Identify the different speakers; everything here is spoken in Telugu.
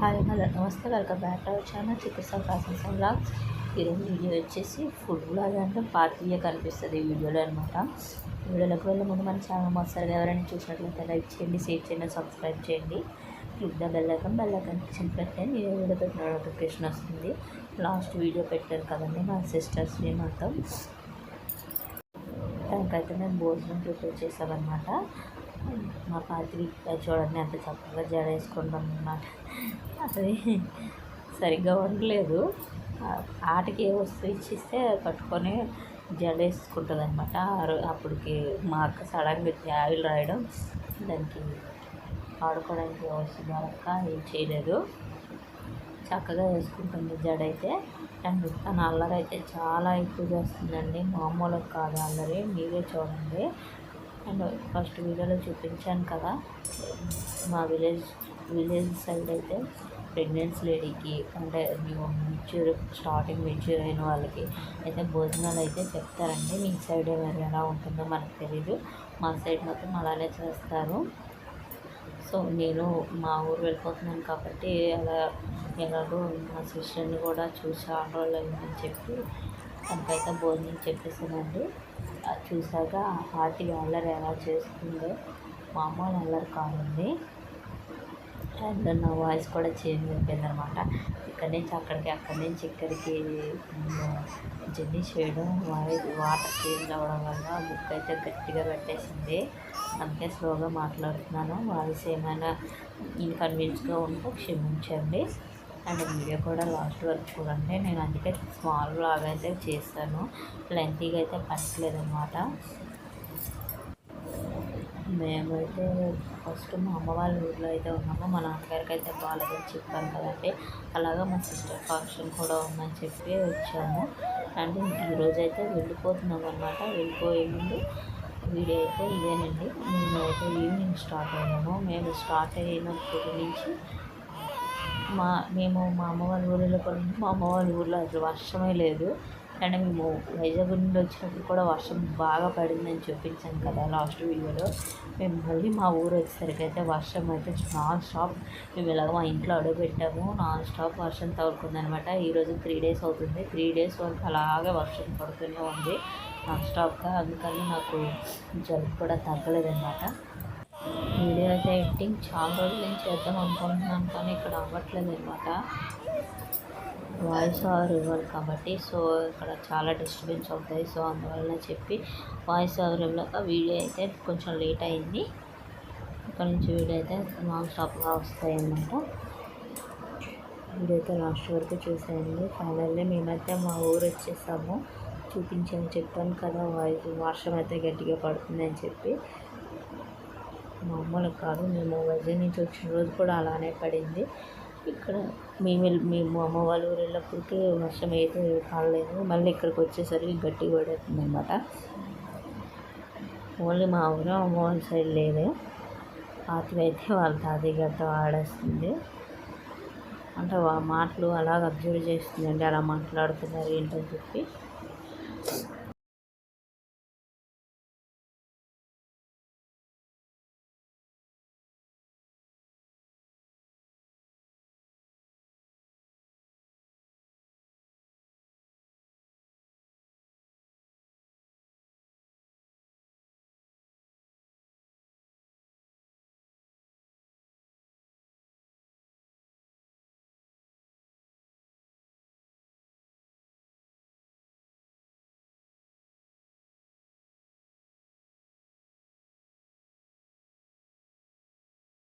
Speaker 1: హాయ్ హలో నమస్తే welcome back to our channel చికిత్స ప్రాసెస్ అండ్ బ్లాగ్స్. ఈరోజు వీడియో వచ్చేసి ఫుడ్ బ్లాగ్ అంటే పార్టీగా కనిపిస్తుంది వీడియోలో అనమాట వీడియోలోకి వెళ్ళే ముందు మన ఛానల్ మొదటిసారిగా ఎవరైనా చూసినట్లయితే లైక్ చేయండి షేర్ చేయండి సబ్స్క్రైబ్ చేయండి. క్లిక్ బెల్లకం బెల్లకం ఐకన్ నేను వీడియో పెట్టిన నోటిఫికేషన్ వస్తుంది. లాస్ట్ వీడియో పెట్టారు కదండి మా సిస్టర్స్ని మొత్తం దానికైతే మేము భోజనం ప్రిపేర్ చేసామన్నమాట. మా పాతికి చూడండి ఎంత చక్కగా జడ వేసుకుంటాం అన్నమాట అది సరిగ్గా ఉండలేదు ఆటకి ఏ వస్తువు ఇచ్చిస్తే కట్టుకొని జడ వేసుకుంటుంది అనమాట అప్పటికి మా అక్క సడన్గా ఆయిల్ రాయడం దానికి ఆడుకోవడానికి వస్తుంది అక్క ఏం చేయలేదు. చక్కగా వేసుకుంటుంది జడ అయితే. అండ్ తన అల్లరి అయితే చాలా ఎక్కువ చేస్తుందండి. మామూలు కాదు అల్లరి. మీరే చూడండి. అండ్ ఫస్ట్ వీడియోలో చూపించాను కదా. మా విలేజ్ విలేజ్ సైడ్ అయితే ప్రెగ్నెన్సీ లేడీకి అంటే మెచ్యూర్ స్టార్టింగ్ మెచ్యూర్ అయిన వాళ్ళకి అయితే భోజనాలు అయితే చెప్తారండి. మీ సైడ్ ఎవరు ఎలా ఉంటుందో మనకు తెలీదు. మా సైడ్ మాత్రం అలానే చేస్తారు. సో నేను మా ఊరు వెళ్ళిపోతున్నాను కాబట్టి అలా ఎలాగో మా సిస్టర్ని కూడా చూసి ఆండ్రోల్ అని చెప్పి తనకైతే భోజనం చెప్పేసానండి చూసాక హార్ట్గా అల్లరి ఎలా చేస్తుందో మామూలు అల్లరి కాదండి అండ్ నా వాయిస్ కూడా చేంజ్ అయిపోయింది అనమాట ఇక్కడి నుంచి అక్కడికి అక్కడి నుంచి ఇక్కడికి జర్నీ చేయడం వాయిస్ వాటర్ చేంజ్ అవ్వడం వల్ల బుక్ అయితే గట్టిగా పెట్టేసింది. అందుకే స్లోగా మాట్లాడుతున్నాను. వాయిస్ ఏమైనా ఇన్కన్వీనియన్స్గా ఉంటే క్షమించండి. అండ్ వీడియో కూడా లాస్ట్ వరకు చూడండి. నేను అందుకే స్మాల్ లాగా అయితే చేస్తాను. లెంతీగా అయితే పట్టలేదు అనమాట మేమైతే ఫస్ట్ మా అమ్మ వాళ్ళ ఊర్లో అయితే ఉన్నాము. మా నాన్నగారికి అయితే బాగాలేదని చెప్పాను కదండి. అలాగా మా సిస్టర్ ఫంక్షన్ కూడా ఉందని చెప్పి వచ్చాము. అండ్ ఈరోజు అయితే వెళ్ళిపోతున్నాం అనమాట వెళ్ళిపోయే ముందు వీడియో అయితే ఇదేనండి. అయితే ఈవినింగ్ స్టార్ట్ అయ్యాము మేము స్టార్ట్ అయినప్పటి నుంచి మా మేము మా అమ్మ వాళ్ళ ఊరిలో కూడా మా అమ్మ వాళ్ళ అసలు వర్షమే లేదు. కానీ మేము వైజాగ్ నుండి వచ్చినప్పుడు కూడా వర్షం బాగా పడిందని చూపించాను కదా లాస్ట్ వీడియోలో. మేము మళ్ళీ మా ఊరు వచ్చేసరికి అయితే వర్షం అయితే నాన్ స్టాప్. మేము ఇలాగ మా ఇంట్లో అడుగుపెట్టాము నాన్ స్టాప్ వర్షం తగులుకుందనమాట. ఈరోజు త్రీ డేస్ అవుతుంది. త్రీ డేస్ వరకు అలాగే వర్షం పడుతూనే ఉంది. నాన్ స్టాప్గా. అందుకని నాకు జలుబు కూడా తగ్గలేదన్నమాట వీడియో అయితే ఎడిటింగ్ చాలా రోజుల నుంచి చేద్దాం అనుకుంటున్నాను కానీ ఇక్కడ అవ్వట్లేదు అనమాట వాయిస్ ఓవర్ ఇవ్వాలి కాబట్టి సో ఇక్కడ చాలా డిస్టర్బెన్స్ అవుతాయి. సో అందువల్ల చెప్పి వాయిస్ ఓవర్ ఇవ్వలేక వీడియో అయితే కొంచెం లేట్ అయింది. ఇక్కడ నుంచి వీడియో అయితే నాన్ స్టాప్గా వస్తాయన్నమాట వీడియో అయితే లాస్ట్ వరకు చూసేయండి. ఫైనల్లీ మేమైతే మా ఊరు వచ్చేసాము. చూపించాను చెప్పాను కదా వాయిస్ వర్షం అయితే గట్టిగా పడుతుంది అని చెప్పి. మామూలు కాదు మేము వైజాగ్ నుంచి వచ్చిన రోజు కూడా అలానే పడింది. ఇక్కడ మేము మేము అమ్మ వాళ్ళ ఊరు వెళ్ళినప్పటికీ వర్షం అయితే పడలేదు మళ్ళీ ఇక్కడికి వచ్చేసరికి గట్టి పడేస్తుంది అనమాట ఓన్లీ మా ఊరు అమ్మ వాళ్ళ సైడ్ లేదు. పాతవి అయితే వాళ్ళ తాతయ్య గారితో ఆడేస్తుంది. అంటే మాటలు అలాగ అబ్జర్వ్ చేస్తుందండి అలా మాట్లాడుతున్నారు ఏంటని చెప్పి.